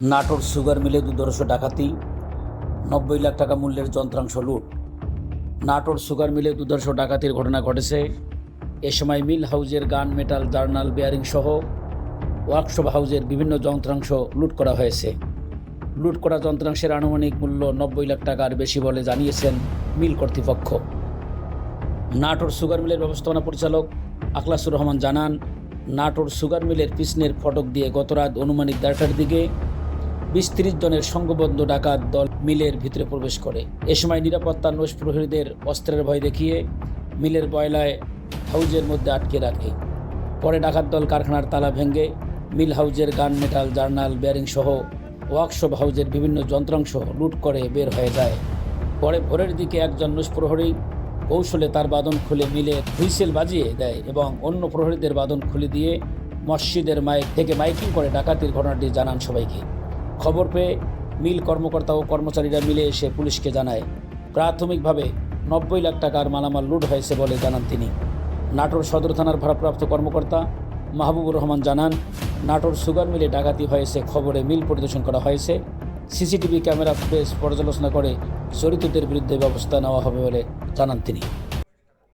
Natore sugar মিলে দুর্ধর্ষ ডাকাতি, নব্বই লাখ টাকা মূল্যের যন্ত্রাংশ লুট। নাটোর সুগার মিলে দুর্ধর্ষ ডাকাতির ঘটনা ঘটেছে। এ সময় মিল হাউজের গান, মেটাল, জার্নাল, বেয়ারিং সহ ওয়ার্কশপ হাউজের বিভিন্ন যন্ত্রাংশ লুট করা হয়েছে। লুট করা যন্ত্রাংশের আনুমানিক মূল্য নব্বই লাখ টাকার বেশি বলে জানিয়েছেন মিল কর্তৃপক্ষ। নাটোর সুগার মিলের ব্যবস্থাপনা পরিচালক আখলাসুর রহমান জানান, নাটোর সুগার মিলের পিছনের ফটক দিয়ে গতরাত অনুমানিক দেড়টার দিকে বিশ তিরিশ জনের সংঘবদ্ধ ডাকাত দল মিলের ভিতরে প্রবেশ করে। এ সময় নিরাপত্তা নৈশ প্রহরীদের অস্ত্রের ভয় দেখিয়ে মিলের বয়লায় হাউজের মধ্যে আটকে রাখে। পরে ডাকাত দল কারখানার তালা ভেঙে মিল হাউজের গান, মেটাল, জার্নাল, বেয়ারিং সহ ওয়ার্কশপ হাউজের বিভিন্ন যন্ত্রাংশ লুট করে বের হয়ে যায়। পরে ভোরের দিকে একজন নুস প্রহরী কৌশলে তার বাদন খুলে মিলে হুইসেল বাজিয়ে দেয় এবং অন্য প্রহরীদের বাদন খুলে দিয়ে মসজিদের মাইক থেকে মাইকিং করে ডাকাতির ঘটনাটি জানান সবাইকে। খবর পেয়ে মিল কর্মকর্তা ও কর্মচারীরা মিলে এসে পুলিশকে জানায়। প্রাথমিকভাবে নব্বই লাখ টাকার মালামাল লুট হয়েছে বলে জানান তিনি। নাটোর সদর থানার ভারপ্রাপ্ত কর্মকর্তা মাহবুবুর রহমান জানান, নাটোর সুগার মিলে ডাকাতি হয়েছে, খবরে মিল পরিদর্শন করা হয়েছে। সিসিটিভি ক্যামেরা ফুটেজ পর্যালোচনা করে জড়িতদের বিরুদ্ধে ব্যবস্থা নেওয়া হবে বলে জানান তিনি।